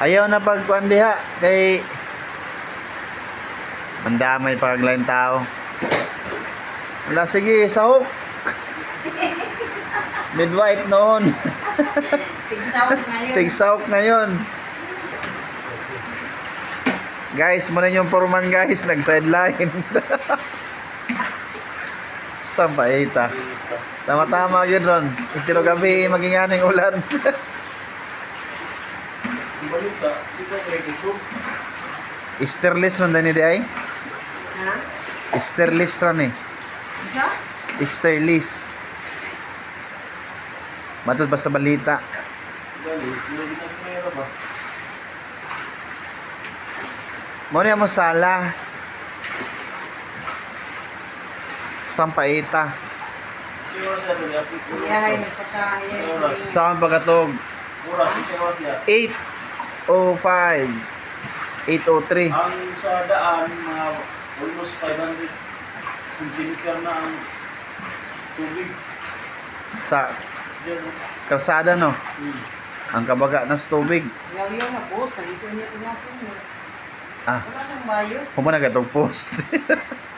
Ayaw na pagkuhan diha kay mandamay paglain tao. Wala sige, sahok. Midwife noon. Tigsawag ngayon. Tig sahok ngayon. Guys, muna yung foreman guys, nag-sideline. Stamp pa, ita. Tama-tama yun ron. Itiro gabi, maging aning ulan. Balita, di ba kayo kusog? Sterless man din di ay? Ha? Sterless ran eh. Isa? Sterless. Matod pa sa balita. Dali, hindi ba? Mo sala. Sampaita. Iyahay, nagpakahayan. Saan pagkatog? Mura, si Sino siya. 805 803 Ang sa daan, mga almost 500 centimeter na ang tubig. sa kalsada no. Hmm. Ang kabaga na sa tubig. Yaw-yaw na post, nag-iso niya tinasin. Ah. Wala siyang bayo. Kung ba nagatog post.